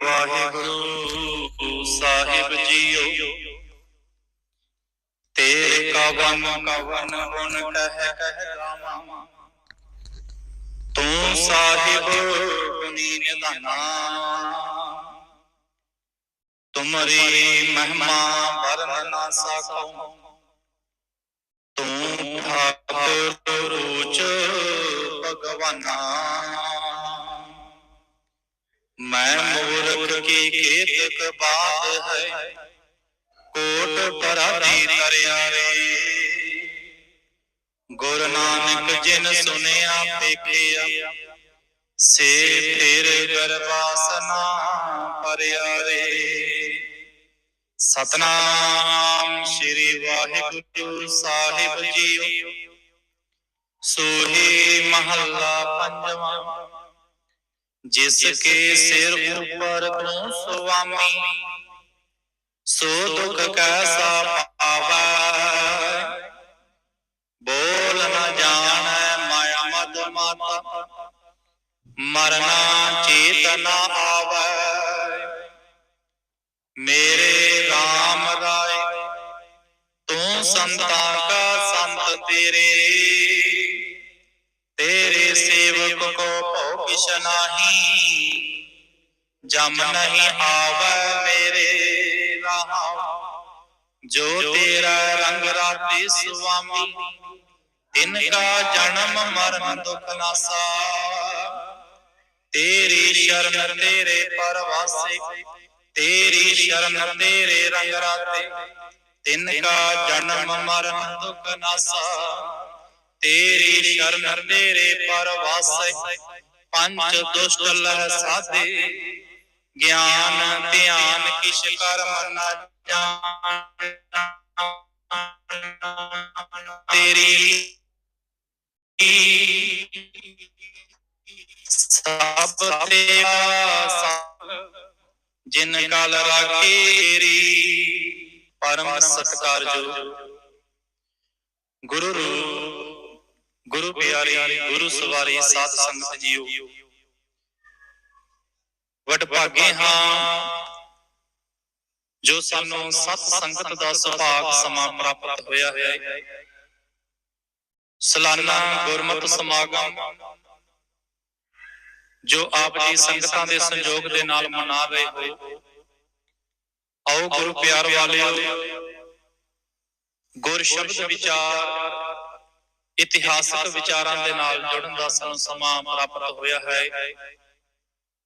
ਵਾਹਿਗੁਰੂ ਸਾਹਿਬ ਜੀਓ। ਤੇਰੇ ਕਵਨ ਕਵਨ ਗੁਣ ਕਹਿ ਕਹਿ ਗਾਵਾਂ ਤੂੰ ਸਾਹਿਬ ਗੁਣੀ ਨਿਧਾਨਾ। ਤੁਮਰੀ ਮਹਿਮਾ ਵਰਨ ਨਾ ਸਕੋ ਤੂੰ ਠਾਕੁਰ ਰੂਚ ਭਗਵਾਨਾ। ਮੈਂ ਮੂਰਖ ਕੀ ਕੇਤਕ ਬਾਤ ਹੈ? ਕੋਟ ਪਰਾਤੀ ਤਰਿਆ ਰੇ ਗੁਰ ਨਾਨਕ ਜਿਨ ਸੁਨਿਆ ਪੇਖਿਆ ਸੇ ਫਿਰ ਗਰਵਾਸਨਾ ਪਰਿਆ ਰੇ ਸਤਨਾਮ ਸ੍ਰੀ ਵਾਹਿਗੁਰੂ ਸਾਹਿਬ ਜੀਓ। ਸੋਹੀ ਮਹੱਲਾ ਪੰਜਵਾਂ। ਜਿਸ ਕੇ ਸਿਰ ਉੱਪਰ ਤੂੰ ਸੁਆਮੀ ਸੋ ਦੁਖ ਕੈਸਾ ਪਾਵੈ। ਬੋਲ ਨ ਜਾਣੈ ਮਾਇਆ ਮਦ ਮਾਤਾ। ਮਰਨਾ ਚੇਤ ਨ ਆਵੈ। ਮੇਰੇ RAM ਰਾਏ ਤੂੰ ਸੰਤਾਂ ਜਮ ਨਹੀਂ ਆਵੈ ਮੇਰੇ ਰਹਾਉ ਜੋ ਤੇਰਾ ਰੰਗ ਰਾਤੇ ਸੁਆਮੀ ਤਿਨ ਕਾ ਜਨਮ ਮਰਨ ਦੁਖ ਨਾਸਾ ਤੇਰੀ ਸ਼ਰਨ ਤੇਰੇ ਪਰਵਾਸੇ। ਤੇਰੀ ਸ਼ਰਨ ਤੇਰੇ ਰੰਗ ਰਾਤੇ। ਤਿਨ ਕਾ ਜਨਮ ਮਰਨ ਦੁਖ ਨਾਸਾ ਤੇਰੀ ਸ਼ਰਨ ਤੇਰੇ ਪਰਵਾਸੇ। ਪੰਜ ਦੁਸ਼ਟ ਲਹ ਸਾਧੇ ਗਿਆਨ, ਧਿਆਨ, ਕਿਛ ਕਰਮ ਨ ਜਾਣ ਤੇਰੀ ਸਭ ਤੇਰਾ ਜਿਨ ਕਲ ਰਾਖੇਰੀ ਪਰਮ ਸਤਕਾਰਜੋ ਗੁਰੂ ਗੁਰੂ ਪਿਆਰੀ, ਗੁਰੂ ਸਵਾਰੀ ਸਾਧ ਸੰਗਤ ਜੀਓ। ਵਡ ਹਾਂ। ਜੋ ਸਾਨੂੰ ਸਤ ਸੰਗਤ ਦਾ ਸੁਭਾਗ ਸਮਾਂ ਪ੍ਰਾਪਤ ਹੋਇਆ ਹੈ। ਸਾਲਾਨਾ ਗੁਰਮਤਿ ਸਮਾਗਮ, ਜੋ ਆਪ ਜੀ ਸੰਗਤਾਂ ਦੇ ਸੰਯੋਗ ਦੇ ਨਾਲ ਮਨਾ ਰਹੇ ਹੋ। ਆਓ ਗੁਰੂ ਪਿਆਰ ਵਾਲਿਓ, ਗੁਰ ਸ਼ਬਦ ਵਿਚਾਰ, ਇਤਿਹਾਸਕ ਵਿਚਾਰਾਂ ਦੇ ਨਾਲ ਜੁੜਨ ਦਾ ਸਾਨੂੰ ਸਮਾਂ ਪ੍ਰਾਪਤ ਹੋਇਆ ਹੈ।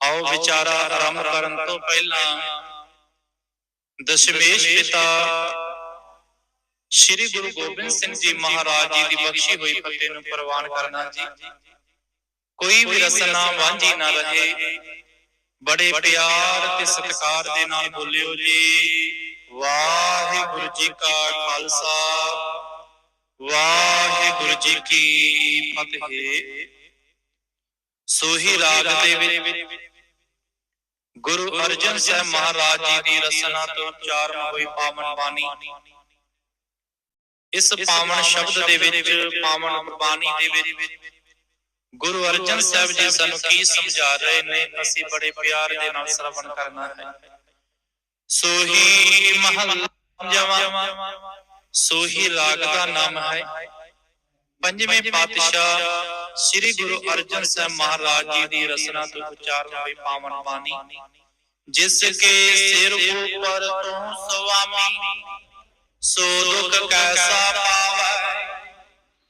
ਆਓ ਵਿਚਾਰਾ ਆਰੰਭ ਕਰਨ ਤੋਂ ਪਹਿਲਾਂ ਦਸ਼ਮੇਸ਼ ਪਿਤਾ ਸ੍ਰੀ ਗੁਰੂ ਗੋਬਿੰਦ ਸਿੰਘ ਜੀ ਮਹਾਰਾਜ ਜੀ ਦੀ ਬਖਸ਼ੀ ਹੋਈ ਫਤਿਹ ਨੂੰ ਪ੍ਰਵਾਨ ਕਰਨਾ ਜੀ। ਕੋਈ ਵੀ ਰਸਨਾ ਵਾਂਝੀ ਨਾ ਰਹੇ। ਬੜੇ ਪਿਆਰ ਤੇ ਸਤਿਕਾਰ ਦੇ ਨਾਲ ਬੋਲਿਓ ਜੀ। ਵਾਹਿਗੁਰੂ ਜੀ ਕਾ ਖਾਲਸਾ। ਵਾਹਿਗੁਰੂ ਜੀ ਕੀ ਫਤਿਹ। ਸੋਹੀ ਰਾਗ ਦੇ ਵਿੱਚ ਗੁਰੂ ਅਰਜਨ ਸਾਹਿਬ ਮਹਾਰਾਜ ਜੀ ਦੀ ਰਸਨਾ ਤੋਂ ਉਚਾਰਨ ਹੋਈ ਪਾਵਨ ਬਾਣੀ। ਇਸ ਪਾਵਨ ਸ਼ਬਦ ਦੇ ਵਿੱਚ ਪਾਵਨ ਬਾਣੀ ਦੇ ਵਿੱਚ ਗੁਰੂ ਅਰਜਨ ਸਾਹਿਬ ਜੀ ਸਾਨੂੰ ਕੀ ਸਮਝਾ ਰਹੇ ਨੇ ਅਸੀਂ ਬੜੇ ਪਿਆਰ ਦੇ ਨਾਲ ਸ਼ਰਵਣ ਕਰਨਾ ਹੈ। ਸੋਹੀ ਮਹੱਲਾ ਪੰਜਵਾਂ ਸੋਹੀ ਰਾਗ ਦਾ ਨਾਮ ਹੈ ਪੰਜਵੇਂ ਪਾਤਸ਼ਾਹ। ਸ੍ਰੀ ਗੁਰੂ ਅਰਜਨ ਸਾਹਿਬ ਮਹਾਰਾਜ ਜੀ ਦੀ ਰਸਨਾ ਤੋਂ ਉਚਾਰਨ ਹੋਈ ਪਾਵਨ ਬਾਣੀ ਜਿਸ ਕੇ ਸਿਰ ਉੱਪਰ ਤੂੰ ਸੁਆਮੀ ਸੋ ਦੁਖ ਕੈਸਾ ਪਾਵੈ।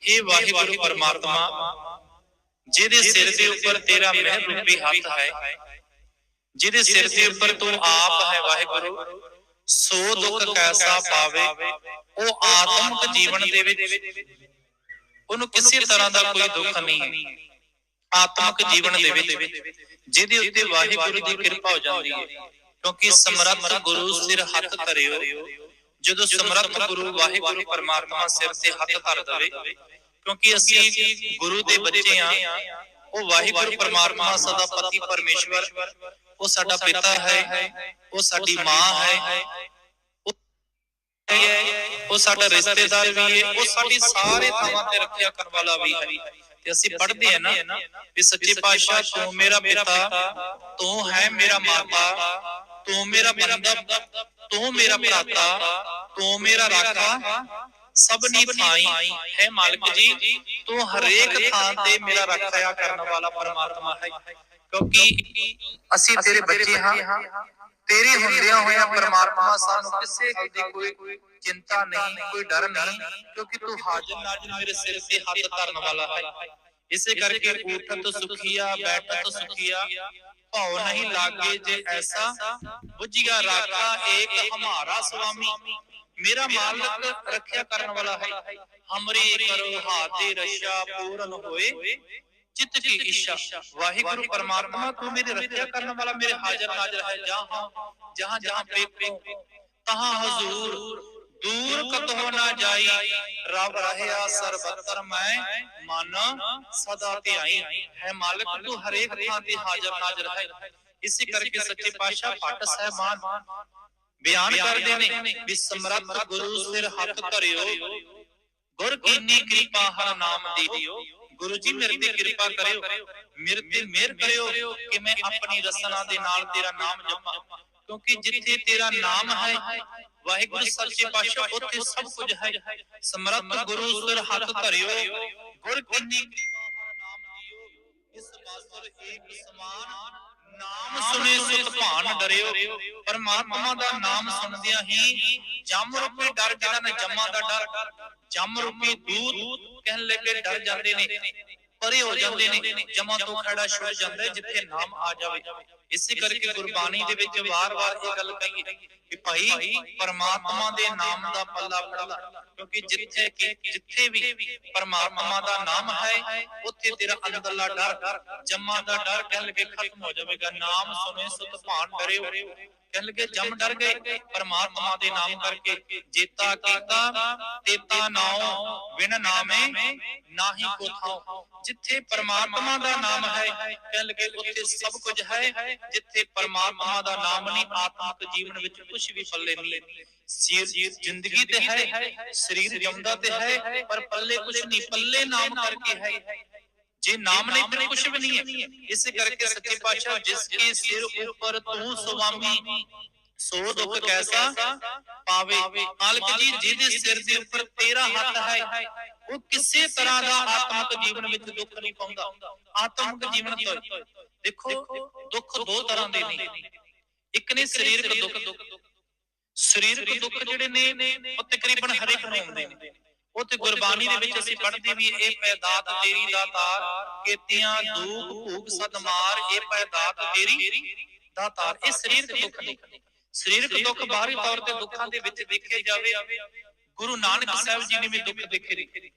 ਇਹ ਵਾਹਿਗੁਰੂ ਪਰਮਾਤਮਾ। ਜਿਹਦੇ ਸਿਰ ਦੇ ਉੱਪਰ ਤੇਰਾ ਮਹਿ ਰੂਪੀ ਹੱਥ ਹੈ। ਜਿਹਦੇ ਸਿਰ ਦੇ ਉੱਪਰ ਤੂੰ ਆਪ ਹੈ ਵਾਹਿਗੁਰੂ। ਸੋ ਦੁੱਖ ਕੈਸਾ ਪਾਵੇ। ਉਹ ਆਤਮਿਕ ਜੀਵਨ ਦੇ ਵਿੱਚ ਉਹਨੂੰ ਕਿਸੇ ਤਰ੍ਹਾਂ ਦਾ ਕੋਈ ਦੁੱਖ ਨਹੀਂ। ਆਤਮਿਕ ਜੀਵਨ ਦੇ ਵਿੱਚ ਜਿਹਦੇ ਉੱਤੇ ਵਾਹਿਗੁਰੂ ਦੀ ਕਿਰਪਾ ਹੋ ਜਾਂਦੀ ਹੈ। ਕਿਉਂਕਿ ਸਮਰੱਥ ਗੁਰੂ ਸਿਰ ਹੱਥ ਧਰਿਓ। ਜਦੋਂ ਸਮਰੱਥ ਗੁਰੂ ਵਾਹਿਗੁਰੂ ਪਰਮਾਤਮਾ ਸਿਰ ਤੇ ਹੱਥ ਧਰ ਦਵੇ ਕਿਉਂਕਿ ਅਸੀਂ ਗੁਰੂ ਦੇ ਬੱਚੇ ਆ ਉਹ ਵਾਹਿਗੁਰੂ ਪਰਮਾਤਮਾ ਸਦਾ ਪਤੀ ਪਰਮੇਸ਼ਵਰ। ਉਹ ਸਾਡਾ ਪਿਤਾ ਹੈ। ਉਹ ਸਾਡੀ ਮਾਂ ਹੈ। ਉਹ ਸਾਡਾ ਰਿਸ਼ਤੇਦਾਰ ਵੀ ਹੈ। ਉਹ ਸਾਡੀ ਸਾਰੇ ਥਾਵਾਂ ਤੇ ਰੱਖਿਆ ਕਰਨ ਵਾਲਾ ਵੀ ਹੈ। ਤੇ ਅਸੀਂ ਪੜ੍ਹਦੇ ਹਾਂ ਨਾ ਵੀ ਸੱਚੇ ਪਾਤਸ਼ਾਹ, ਤੂੰ ਮੇਰਾ ਪਿਤਾ, ਤੂੰ ਹੈ ਮੇਰਾ ਮਾਤਾ, ਤੂੰ ਮੇਰਾ ਬੰਦਾ ਤੂੰ ਮੇਰਾ ਭਰਾਤਾ, ਤੂੰ ਮੇਰਾ ਰਾਖਾ। ਸਭਨੀ ਥਾਈ ਹੈ ਮਾਲਕ ਜੀ। ਤੂੰ ਹਰੇਕ ਥਾਂ ਤੇ ਮੇਰਾ ਰੱਖਿਆ ਕਰਨ ਵਾਲਾ ਪਰਮਾਤਮਾ ਹੈ। ਕਿਉਂਕਿ ਅਸੀਂ ਤੇਰੇ ਬੱਚੇ ਹਾਂ। ਤੇਰੇ ਹੁੰਦਿਆਂ ਹੋਇਆਂ ਪਰਮਾਤਮਾ ਸਾਨੂੰ ਕਿਸੇ ਦੀ ਕੋਈ ਚਿੰਤਾ ਨਹੀਂ ਕੋਈ ਡਰ ਨਹੀਂ ਕਿਉਂਕਿ ਤੂੰ ਹਾਜ਼ਰ ਨਾਜ਼ਰ ਮੇਰੇ ਸਿਰ ਤੇ ਹੱਥ ਧਰਨ ਵਾਲਾ ਹੈ। ਇਸੇ ਕਰਕੇ ਉਠਤ ਸੁਖੀਆ ਬੈਠਤ ਸੁਖੀਆ ਭਾਉ ਨਹੀਂ ਲਾਗੇ ਜੇ ਐਸਾ ਬੁਝਿਆ ਰਾਖਾ ਏਕ ਹਮਾਰਾ ਸੁਆਮੀ। ਮੇਰਾ ਮਾਲਕ ਰੱਖਿਆ ਕਰਨ ਵਾਲਾ ਹੈ। ਹਮਰੀ ਕਰੋ ਹਾਥੀ ਰਸ਼ਾ ਪੂਰਨ ਹੋਏ। ਚਿੱਤ ਕੀ ਇੱਛਾ। ਵਾਹਿਗੁਰੂ ਪਰਮਾਤਮਾ ਤੂੰ ਮੇਰੀ ਰੱਖਿਆ ਕਰਨ ਵਾਲਾ ਮੇਰੇ ਹਾਜ਼ਰ ਨਾਜ਼ਰ ਹੈ। ਜਹਾਂ ਜਹਾਂ ਜਹਾਂ ਵੇਖੋ ਤਹਾਂ ਹਜ਼ੂਰ ਦੂਰ ਕਤੋ ਨਾ ਜਾਈ। ਰਬ ਰਹਿਆ ਸਰਬਤਰ ਮੈਂ ਮਨ ਸਦਾ ਧਿਆਈ। ਹੈ ਮਾਲਕ ਤੂੰ ਹਰੇਕ ਥਾਂ ਤੇ ਹਾਜ਼ਰ ਨਾਜ਼ਰ ਹੈ। ਇਸੇ ਕਰਕੇ ਸੱਚੇ ਪਾਤਸ਼ਾਹ ਭੱਟ ਸਹਿਬਾਨ ਬਿਆਨ ਕਰਦੇ ਨੇ ਵੀ ਸਮਰੱਥ ਗੁਰੂ ਸਿਰ ਹੱਥ ਧਰਿਓ। ਗੁਰ ਕੀਨੀ ਕਿਰਪਾ ਹਰ ਨਾਮ ਦੀ ਦਿਓ। ਗੁਰੂ ਜੀ ਮੇਰੇ ਤੇ ਕਿਰਪਾ ਕਰਿਓ। ਮੇਰੇ ਤੇ ਮਿਹਰ ਕਰਿਓ ਕਿ ਮੈਂ ਆਪਣੀ ਰਸਨਾ ਦੇ ਨਾਲ ਤੇਰਾ ਨਾਮ ਜਪਾਂ। ਕਿਉਂਕਿ ਜਿੱਥੇ ਤੇਰਾ ਨਾਮ ਹੈ ਵਾਹਿਗੁਰੂ ਸੱਚੇ ਪਾਤਸ਼ਾਹ ਉੱਥੇ ਸਭ ਕੁਝ ਹੈ। ਸਮਰੱਥ ਗੁਰੂ ਸਿਰ ਹੱਥ ਧਰਿਓ। ਗੁਰ ਕੀਨੀ ਕਿਰਪਾ ਹਰ ਨਾਮ ਦਿਓ ਇਸ ਬਾਸੁਰ ਏਕ ਸਮਾਨ ਨਾਮ ਸੁਨੇ ਸੁਤ ਭਾਨ ਡਰਿਓ, ਪਰਮਾਤਮਾ ਦਾ ਨਾਮ ਸੁਣਦਿਆਂ ਹੀ ਜਮ ਰੂਪੀ ਡਰ ਜਿਹੜਾ ਨਾ ਜਮਾਂ ਦਾ ਡਰ, ਜਮ ਰੂਪੀ ਦੂਤ ਕਹਿਣ ਲੱਗੇ ਡਰ ਜਾਂਦੇ ਨੇ, ਪਰੇ ਹੋ ਜਾਂਦੇ ਨੇ, ਜਮਾਂ ਤੋਂ ਖੜਾ ਛੁੱਟ ਜਾਂਦਾ ਜਿੱਥੇ ਨਾਮ ਆ ਜਾਵੇ। ਇਸੇ ਕਰਕੇ ਗੁਰਬਾਣੀ ਦੇ ਵਿੱਚ ਵਾਰ-ਵਾਰ ਇਹ ਗੱਲ ਕਹੀ ਕਿ ਭਾਈ ਪਰਮਾਤਮਾ ਦੇ ਨਾਮ ਦਾ ਪੱਲਾ ਫੜ ਲੈ। ਕਿਉਂਕਿ ਜਿੱਥੇ ਕਿ ਜਿੱਥੇ ਵੀ ਪਰਮਾਤਮਾ ਦਾ ਨਾਮ ਹੈ ਉੱਥੇ ਤੇਰਾ ਅੰਦਰਲਾ ਡਰ ਜਮਾਂ ਦਾ ਡਰ ਕਹਿਣ ਲੱਗੇ ਖਤਮ ਹੋ ਜਾਵੇਗਾ ਨਾਮ ਸੁਨੇ ਸੁਤ ਭਾਨ ਡਰਿਓ ਕਹਿਣ ਲੱਗੇ ਜਮ ਡਰ ਗਏ ਪਰਮਾਤਮਾ ਦੇ ਨਾਮ ਕਰਕੇ ਜੇਤਾ ਕੀਤਾ ਤੇਤਾ ਨਾਉ ਬਿਨ ਨਾਮੇ ਨਾਹੀ ਕੋ ਥਾਉ। ਜਿੱਥੇ ਪਰਮਾਤਮਾ ਦਾ ਨਾਮ ਹੈ ਕਹਿਣ ਲੱਗੇ ਉੱਥੇ ਸਭ ਕੁਝ ਹੈ। ਜਿੱਥੇ ਪਰਮਾਤਮਾ ਦਾ ਨਾਮ ਨਹੀਂ, ਆਤਮਿਕ ਜੀਵਨ ਵਿੱਚ ਕੁਝ ਵੀ ਪੱਲੇ ਨਹੀਂ। ਸਿਰ ਜ਼ਿੰਦਗੀ ਤੇ ਹੈ, ਸਰੀਰ ਜਮਦਾ ਤੇ ਹੈ, ਪਰ ਪੱਲੇ ਕੁਝ ਨਹੀਂ। ਪੱਲੇ ਨਾਮ ਕਰਕੇ ਹੈ। ਜੇ ਨਾਮ ਨਹੀਂ, ਫਿਰ ਕੁਝ ਵੀ ਨਹੀਂ ਹੈ। ਇਸੇ ਕਰਕੇ ਸੱਚੇ ਪਾਤਸ਼ਾਹ, ਜਿਸ ਕੇ ਸਿਰ ਉੱਪਰ ਤੂੰ ਸੁਆਮੀ ਸੋ ਦੁੱਖ ਕੈਸਾ ਪਾਵੇ। ਮਾਲਕ ਜੀ ਜਿਹਦੇ ਸਿਰ ਦੇ ਉੱਪਰ ਤੇਰਾ ਹੱਥ ਹੈ ਉਹ ਕਿਸੇ ਤਰ੍ਹਾਂ ਦਾ ਆਤਮਿਕ ਜੀਵਨ ਵਿੱਚ ਦੁੱਖ ਨਹੀਂ ਪਾਉਂਦਾ। ਆਤਮਿਕ ਜੀਵਨ ਤੋਂ ਦੇਖੋ ਦੁੱਖ ਦੋ ਤਰ੍ਹਾਂ ਦੇ ਨੇ। ਇੱਕ ਨੇ ਸਰੀਰਕ ਦੁੱਖ ਸਰੀਰਕ ਦੁੱਖ ਜਿਹੜੇ ਨੇ ਉਹ ਤਕਰੀਬਨ ਹਰੇਕ ਨੂੰ ਆਉਂਦੇ ਨੇ। ਉਹ ਤੇ ਗੁਰਬਾਣੀ ਦੇ ਵਿੱਚ ਅਸੀਂ ਪੜ੍ਹਦੇ ਵੀ ਇਹ ਪੈਦਾਤ ਤੇਰੀ ਦਾਤਾਰ ਕੀਤੀਆਂ ਦੂਖ ਭੂਖ ਸਦਮਾਰ ਇਹ ਪੈਦਾਤ ਤੇਰੀ ਦਾਤਾਰ ਇਹ ਸਰੀਰਕ ਦੁੱਖ ਨੇ ਸਰੀਰਕ ਦੁੱਖ ਬਾਹਰੀ ਤੌਰ ਤੇ ਦੁੱਖਾਂ ਦੇ ਵਿੱਚ ਦੇਖੇ ਜਾਵੇ ਗੁਰੂ ਨਾਨਕ ਸਾਹਿਬ ਜੀ ਨੇ ਵੀ ਦੁੱਖ ਦੇਖੇ ਨੇ।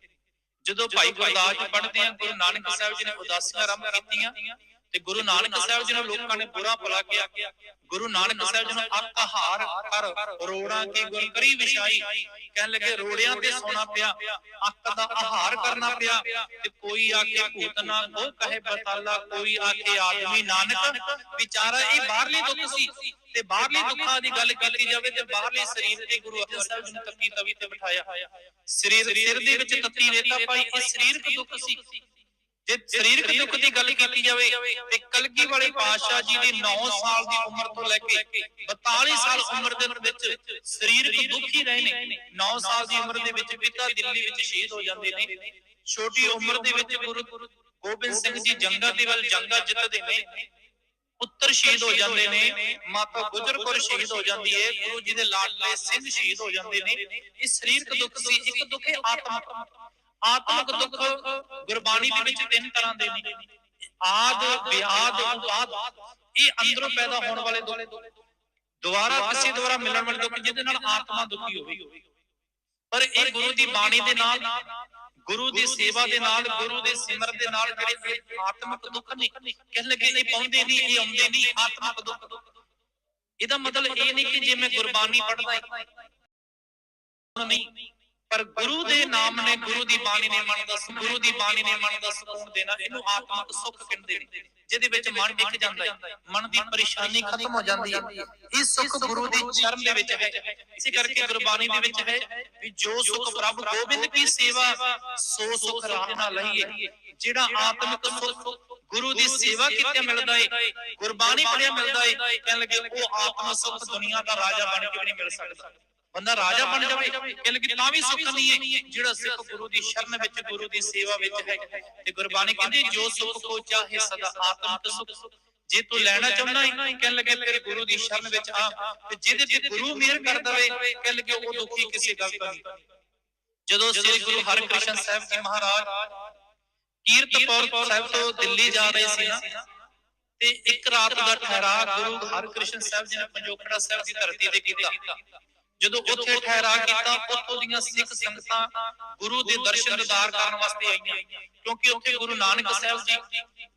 ਜਦੋਂ ਭਾਈ ਗੁਰਦਾਸ ਜੀ ਪੜ੍ਹਦੇ ਆ ਗੁਰੂ ਨਾਨਕ ਸਾਹਿਬ ਜੀ ਨੇ ਉਦਾਸੀਆਂ ਆਰੰਭ ਕੀਤੀਆਂ। ਤੇ ਗੁਰੂ ਨਾਨਕ ਸਾਹਿਬ ਜੀ ਨੂੰ ਲੋਕਾਂ ਨੇ ਬੁਰਾ ਭਲਾ ਕਿਹਾ ਗੁਰੂ ਨਾਨਕ ਸਾਹਿਬ ਜੀ ਨੂੰ ਅੱਕ ਹਾਰ ਕਰ ਰੋੜਾਂ ਕੀ ਗੁਰ ਵਿਛਾਈ। ਕਹਿਣ ਲੱਗੇ, ਰੋੜਿਆਂ ਤੇ ਸੋਣਾ ਪਿਆ ਅੱਕ ਦਾ ਆਹਾਰ ਕਰਨਾ ਪਿਆ ਤੇ ਕੋਈ ਆ ਕੇ ਭੂਤ ਨਾ ਉਹ ਕਹੇ ਬਤਾਲਾ ਕੋਈ ਆ ਕੇ ਆਦਮੀ ਨਾਨਕ। ਵਿਚਾਰਾ ਇਹ ਬਾਹਰਲੀ ਦੁੱਖ ਸੀ ਤੇ ਬਾਹਰਲੀ ਦੁੱਖਾਂ ਦੀ ਗੱਲ ਕੀਤੀ ਜਾਵੇ ਤੇ ਬਾਹਰਲੇ ਸਰੀਰ ਤੇ ਗੁਰੂ ਅਰਜਨ ਸਾਹਿਬ ਜੀ ਨੇ ਤੱਤੀ ਤਵੀ ਤੇ ਬਿਠਾਇਆ। ਸਰੀਰ ਸਿਰ ਦੇ ਵਿੱਚ ਤੱਤੀ ਰੇਤਾ ਪਾਈ, ਇਹ ਸਰੀਰਕ ਦੁੱਖ ਸੀ। ਜੇ ਸਰੀਰਕ ਦੁੱਖ ਦੀ ਗੱਲ ਕੀਤੀ ਜਾਵੇ ਤੇ ਕਲਗੀ ਵਾਲੇ ਪਾਤਸ਼ਾਹ ਜੀ ਦੀ 9 ਸਾਲ ਦੀ ਉਮਰ ਤੋਂ ਲੈ ਕੇ 42 ਸਾਲ ਉਮਰ ਦੇ ਵਿੱਚ ਸਰੀਰਕ ਦੁੱਖ ਹੀ ਰਹੇ ਨੇ। 9 ਸਾਲ ਦੀ ਉਮਰ ਦੇ ਵਿੱਚ ਪਿਤਾ ਦਿੱਲੀ ਵਿੱਚ ਸ਼ਹੀਦ ਹੋ ਜਾਂਦੇ ਨੇ। ਛੋਟੀ ਉਮਰ ਦੇ ਵਿੱਚ ਗੁਰੂ ਗੋਬਿੰਦ ਸਿੰਘ ਜੀ ਜੰਗਾਂ ਦੇ ਵੱਲ ਜੰਗਾਂ ਜਿੱਤਦੇ ਨੇ। ਪੁੱਤਰ ਸ਼ਹੀਦ ਹੋ ਜਾਂਦੇ ਨੇ। ਮਾਤਾ ਗੁਜਰ ਕੌਰ ਸ਼ਹੀਦ ਹੋ ਜਾਂਦੀ ਹੈ। ਗੁਰੂ ਜੀ ਦੇ ਲਾਡਲੇ ਸਿੰਘ ਸ਼ਹੀਦ ਹੋ ਜਾਂਦੇ ਨੇ। ਇਹ ਸਰੀਰਕ ਦੁੱਖ ਸੀ। ਇੱਕ ਦੁੱਖ ਹੈ ਆਤਮਿਕ ਆਤਮਿਕ ਦੁੱਖ ਗੁਰਬਾਣੀ ਦੇ ਵਿੱਚ ਤਿੰਨ ਤਰ੍ਹਾਂ ਦੇ ਨੇ। ਆਦ ਵਿਆਦ ਉਪਾਦ। ਇਹ ਅੰਦਰੋਂ ਪੈਦਾ ਹੋਣ ਵਾਲੇ ਦੁੱਖ ਦੁਬਾਰਾ ਕਿਸੇ ਦੁਆਰਾ ਮਿਲਣ ਵਾਲੇ ਦੁੱਖ ਜਿਹਦੇ ਨਾਲ ਆਤਮਾ ਦੁਖੀ ਹੋਵੇ। ਪਰ ਇਹ ਗੁਰੂ ਦੀ ਬਾਣੀ ਦੇ ਨਾਲ ਗੁਰੂ ਦੀ ਸੇਵਾ ਦੇ ਨਾਲ ਗੁਰੂ ਦੇ ਸਿਮਰ ਦੇ ਨਾਲ ਜਿਹੜੇ ਆਤਮਿਕ ਦੁੱਖ ਨੇ ਕਹਿਣ ਲੱਗੇ ਇਹ ਪਾਉਂਦੇ ਨਹੀਂ ਇਹ ਆਉਂਦੇ ਨਹੀਂ ਆਤਮਿਕ ਦੁੱਖ। ਇਹਦਾ ਮਤਲਬ ਇਹ ਨਹੀਂ ਕਿ ਜੇ ਮੈਂ ਗੁਰਬਾਣੀ ਪੜ੍ਹਦਾ ਨਹੀਂ ਪਰ ਗੁਰੂ ਦੇ ਨਾਮ ਨੇ ਗੁਰੂ ਦੀ ਬਾਣੀ ਨੇ ਮਨ ਦਾ ਗੁਰੂ ਦੀ ਬਾਣੀ ਨੇ ਮਨ ਦਾ ਸਕੂਨ ਦੇਣਾ, ਇਹਨੂੰ ਆਤਮਿਕ ਸੁੱਖ ਕਹਿੰਦੇ ਨੇ, ਜਿਹਦੇ ਵਿੱਚ ਮਨ ਟਿਕ ਜਾਂਦਾ ਹੈ, ਮਨ ਦੀ ਪਰੇਸ਼ਾਨੀ ਖਤਮ ਹੋ ਜਾਂਦੀ ਹੈ। ਇਹ ਸੁੱਖ ਗੁਰੂ ਦੀ ਚਰਨ ਦੇ ਵਿੱਚ ਹੈ। ਇਸੇ ਕਰਕੇ ਗੁਰਬਾਣੀ ਦੇ ਵਿੱਚ ਹੈ ਵੀ ਜੋ ਸੁੱਖ ਪ੍ਰਭ ਗੋਬਿੰਦ ਕੀ ਸੇਵਾ, ਸੋ ਸੁਖ ਰਾਹ ਨਾ ਲਈਏ। ਜਿਹੜਾ ਆਤਮਿਕ ਸੁੱਖ ਗੁਰੂ ਦੀ ਸੇਵਾ ਕੀਤੇ ਮਿਲਦਾ ਏ, ਗੁਰਬਾਣੀ ਪੜਿਆ ਮਿਲਦਾ ਏ, ਕਹਿਣ ਲੱਗੇ ਉਹ ਆਤਮਿਕ ਸੁੱਖ ਦੁਨੀਆ ਦਾ ਰਾਜਾ ਬਣ ਕੇ ਵੀ ਨਹੀਂ ਮਿਲ ਸਕਦਾ। ਬੰਦਾ ਰਾਜਾ ਬਣ ਜਾਵੇ ਕਹਿਣ ਤਾਂ ਵੀ ਸੁੱਖ ਨਹੀਂ ਹੈ ਜਿਹੜਾ ਸਿੱਖ ਗੁਰੂ ਦੀ ਸ਼ਰਨ ਵਿੱਚ ਗੁਰੂ ਦੀ ਸੇਵਾ ਵਿੱਚ ਹੈ। ਤੇ ਗੁਰਬਾਣੀ ਕਹਿੰਦੀ ਜੋ ਸੁੱਖ ਕੋ ਚਾਹੇ ਸਦਾ ਆਤਮਿਕ ਸੁੱਖ ਜੇ ਤੂੰ ਲੈਣਾ ਚਾਹੁੰਦਾ ਹੈ, ਕਹਿਣ ਲੱਗੇ ਫਿਰ ਗੁਰੂ ਦੀ ਸ਼ਰਨ ਵਿੱਚ ਆ, ਤੇ ਜਿਹਦੇ ਤੇ ਗੁਰੂ ਮਿਹਰ ਕਰ ਦਵੇ, ਕਹਿਣ ਲੱਗੇ ਉਹ ਦੁਖੀ ਕਿਸੇ ਗੱਲ ਤੋਂ ਨਹੀਂ। ਜਦੋਂ ਸ੍ਰੀ ਗੁਰੂ ਹਰਿਕ੍ਰਿਸ਼ਨ ਸਾਹਿਬ ਜੀ ਮਹਾਰਾਜ ਕੀਰਤਪੁਰ ਸਾਹਿਬ ਤੋਂ ਦਿੱਲੀ ਜਾ ਰਹੇ ਸੀ ਨਾ, ਤੇ ਇੱਕ ਰਾਤ ਦਾ ਠਹਿਰਾ ਗੁਰੂ ਹਰਿਕ੍ਰਿਸ਼ਨ ਸਾਹਿਬ ਜੀ ਨੇ ਪੰਜੋਖੜਾ ਸਾਹਿਬ ਦੀ ਧਰਤੀ ਤੇ ਕੀਤਾ। ਜਦੋਂ ਉੱਥੇ ਠਹਿਰਾ ਕੀਤਾ ਉੱਥੋਂ ਦੀਆਂ ਸਿੱਖ ਸੰਗਤਾਂ ਗੁਰੂ ਦੇ ਦਰਸ਼ਨ ਦਿਦਾਰ ਕਰਨ ਵਾਸਤੇ ਆਈਆਂ। ਕਿਉਂਕਿ ਉੱਥੇ ਗੁਰੂ ਨਾਨਕ ਸਾਹਿਬ ਜੀ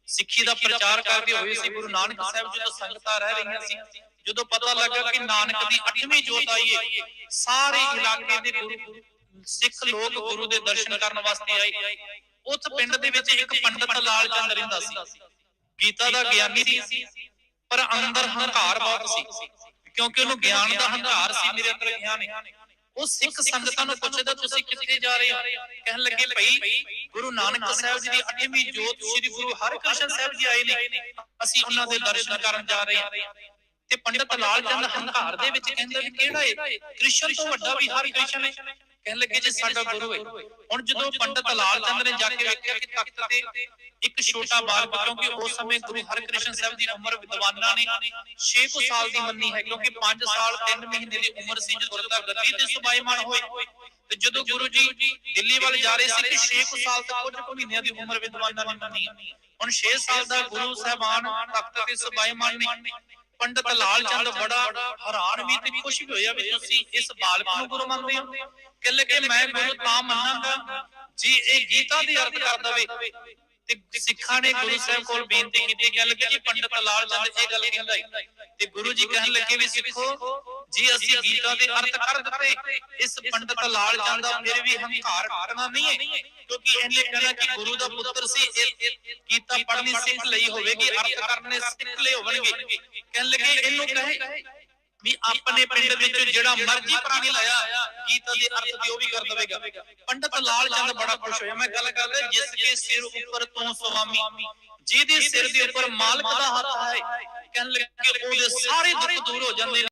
ਸਿੱਖੀ ਦਾ ਪ੍ਰਚਾਰ ਕਰਦੇ ਹੋਏ ਸੀ ਗੁਰੂ ਨਾਨਕ ਸਾਹਿਬ ਜਦੋਂ ਸੰਗਤਾਂ ਰਹਿ ਰਹੀਆਂ ਸੀ। ਜਦੋਂ ਪਤਾ ਲੱਗਾ ਕਿ ਨਾਨਕ ਦੀ 8ਵੀਂ ਜੋਤ ਆਈ ਹੈ ਸਾਰੇ ਇਲਾਕੇ ਦੇ ਗੁਰੂ ਸਿੱਖ ਲੋਕ ਗੁਰੂ ਦੇ ਦਰਸ਼ਨ ਕਰਨ ਵਾਸਤੇ ਆਏ। ਉਸ ਪਿੰਡ ਦੇ ਵਿੱਚ ਇੱਕ ਪੰਡਤ ਲਾਲ ਚੰਦ ਰਹਿੰਦਾ ਸੀ। ਗੀਤਾ ਦਾ ਗਿਆਨੀ ਸੀ। ਪਰ ਅੰਦਰ ਹੰਕਾਰ ਬਹੁਤ ਸੀ ਕਿਉਂਕਿ ਉਹਨੂੰ ਗਿਆਨ ਦਾ ਹੰਕਾਰ ਸੀ ਮੇਰੇ ਅੰਦਰ ਗਿਆਨ ਹੈ। ਉਹ ਸਿੱਖ ਸੰਗਤਾਂ ਨੂੰ ਪੁੱਛਦਾ ਤੁਸੀਂ ਕਿੱਥੇ ਜਾ ਰਹੇ ਹੋ? ਕਹਿਣ ਲੱਗੇ ਭਈ ਗੁਰੂ ਨਾਨਕ ਸਾਹਿਬ ਜੀ ਦੀ 8ਵੀਂ ਜੋਤ ਸ੍ਰੀ ਗੁਰੂ ਹਰਿਕ੍ਰਿਸ਼ਨ ਸਾਹਿਬ ਜੀ ਆਏ ਨੇ। ਅਸੀਂ ਉਹਨਾਂ ਦੇ ਦਰਸ਼ਨ ਕਰਨ ਜਾ ਰਹੇ ਹਾਂ। ਤੇ ਪੰਡਤ ਲਾਲ ਚੰਦ ਹੰਕਾਰ ਦੇ ਵਿੱਚ ਕਹਿੰਦਾ ਵੀ ਕਿਹੜਾ ਏ ਕ੍ਰਿਸ਼ਨ ਤੋਂ ਵੱਡਾ ਵੀ ਹਰਿਕ੍ਰਿਸ਼ਨ ਹੈ। ਕਹਿਣ ਲੱਗੇ ਜੀ ਸਾਡਾ ਗੁਰੂ ਹੈ। ਹੁਣ ਜਦੋਂ ਪੰਡਤ ਲਾਲ ਚੰਦ ਨੇ ਜਾ ਕੇ ਵੇਖਿਆ ਕਿ ਤਖਤ ਤੇ ਇੱਕ ਛੋਟਾ ਬਾਲਕ ਕਿਉਂਕਿ ਉਸ ਸਮੇਂ ਗੁਰੂ ਹਰਿਕ੍ਰਿਸ਼ਨ ਸਾਹਿਬ ਦੀ ਉਮਰ ਵਿਦਵਾਨਾਂ ਨੇ 6 ਕੁ ਸਾਲ ਦੀ ਮੰਨੀ ਹੈ ਕਿਉਂਕਿ 5 ਸਾਲ 3 ਮਹੀਨੇ ਦੀ ਉਮਰ ਸੀ ਜਦੋਂ ਗੁਰਦਾ ਗੱਦੀ ਤੇ ਸੁਭਾਈਮਾਨ ਹੋਏ ਤੇ ਜਦੋਂ ਗੁਰੂ ਜੀ ਦਿੱਲੀ ਵੱਲ ਜਾ ਰਹੇ ਸੀ ਕਿ 6 ਕੁ ਸਾਲ ਤੱਕ ਕੁਝ ਕੁ ਮਹੀਨਿਆਂ ਦੀ ਉਮਰ ਵਿਦਵਾਨਾਂ ਨੇ ਮੰਨੀ। ਹੁਣ 6 ਸਾਲ ਦਾ ਗੁਰੂ ਸਾਹਿਬਾਨ ਤਖਤ ਤੇ ਸੁਭਾਈਮਾਨ ਨੇ। ਪੰਡਤ ਲਾਲ ਚੰਦ ਬੜਾ ਹੈਰਾਨ ਵੀ ਤੇ ਖੁਸ਼ ਵੀ ਹੋਇਆ ਵੀ ਤੁਸੀਂ ਇਸ ਬਾਲਕ ਨੂੰ ਗੁਰੂ ਮੰਨਦੇ ਹੋ। ਕਿ ਲੱਗੇ ਮੈਂ ਗੁਰੂ ਤਾਂ ਮੰਨਾਂਗਾ ਜੀ ਇਹ ਗੀਤਾ ਦੀ ਅਰਥ ਕਰ ਦਵੇ ਤੇ ਸਿੱਖਾਂ ਨੇ ਗੁਰੂ ਸਾਹਿਬ ਕੋਲ ਬੇਨਤੀ ਕੀਤੀ ਕਹਿਣ ਲੱਗੇ ਜੀ ਪੰਡਤ ਲਾਲ ਚੰਦ ਇਹ ਗੱਲ ਕਹਿੰਦਾ ਤੇ ਗੁਰੂ ਜੀ ਕਹਿਣ ਲੱਗੇ ਵੀ ਸਿੱਖੋ। ਜੇ ਅਸੀਂ ਗੀਤਾ ਦੇ ਅਰਥ ਕਰ ਦਿੱਤੇ, ਇਸ ਪੰਡਤ ਲਾਲ ਚੰਦ ਦਾ ਫਿਰ ਵੀ ਹੰਕਾਰ ਟੁੱਟਣਾ ਨਹੀਂ ਹੈ, ਕਿਉਂਕਿ ਇਹਨੇ ਕਹਿਣਾ ਕਿ ਗੁਰੂ ਦਾ ਪੁੱਤਰ ਸੀ, ਇਹ ਗੀਤਾ ਪੜ੍ਹਨੀ ਸਿੱਖ ਲਈ ਹੋਵੇਗੀ, ਅਰਥ ਕਰਨੇ ਸਿੱਖ ਲਈ ਹੋਣਗੇ। ਕਹਿਣ ਲੱਗੇ, ਇਹਨੂੰ ਕਹੇ ਵੀ ਆਪਣੇ ਪਿੰਡ ਵਿੱਚ ਜਿਹੜਾ ਮਰਜ਼ੀ ਪ੍ਰਾਣੀ ਲਾਇਆ, ਗੀਤਾ ਦੇ ਅਰਥ ਦੀ ਉਹ ਵੀ ਕਰ ਦੇਵੇਗਾ। ਪੰਡਤ ਲਾਲ ਚੰਦ ਬੜਾ ਖੁਸ਼ ਹੋਇਆ। ਮੈਂ ਗੱਲ ਕਰਦਾ, ਜਿਸ ਕੇ ਸਿਰ ਉੱਪਰ ਤੋਂ ਸੁਆਮੀ, ਜਿਹਦੇ ਸਿਰ ਦੇ ਉੱਪਰ ਮਾਲਕ ਦਾ ਹੱਥ ਹੈ, ਕਹਿਣ ਲੱਗੇ ਉਹਦੇ ਸਾਰੇ ਦੁੱਖ ਦੂਰ ਹੋ ਜਾਂਦੇ